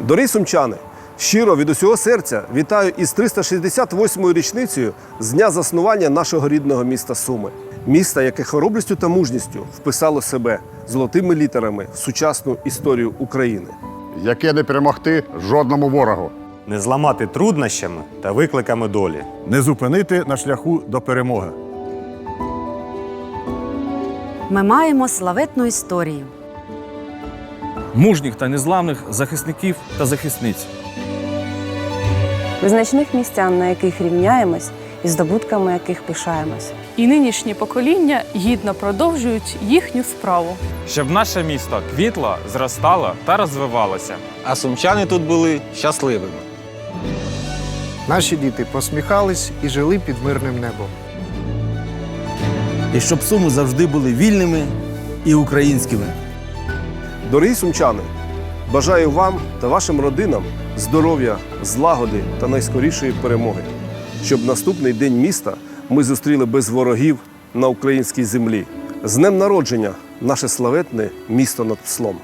Дорогі сумчани, щиро від усього серця вітаю із 368-ю річницею з дня заснування нашого рідного міста Суми. Міста, яке хоробрістю та мужністю вписало себе золотими літерами в сучасну історію України. яке не перемогти жодному ворогу. не зламати труднощами та викликами долі. не зупинити на шляху до перемоги. Ми маємо славетну історію. Мужніх та незламних захисників та захисниць. визначних містян, на яких рівняємось, і здобутками яких пишаємось. І нинішні покоління гідно продовжують їхню справу. щоб наше місто квітло, зростало та розвивалося. а сумчани тут були щасливими. Наші діти посміхались і жили під мирним небом. І щоб суми завжди були вільними і українськими. Дорогі сумчани, бажаю вам та вашим родинам здоров'я, злагоди та найскорішої перемоги, щоб наступний день міста ми зустріли без ворогів на українській землі. З днем народження, наше славетне місто над Пслом.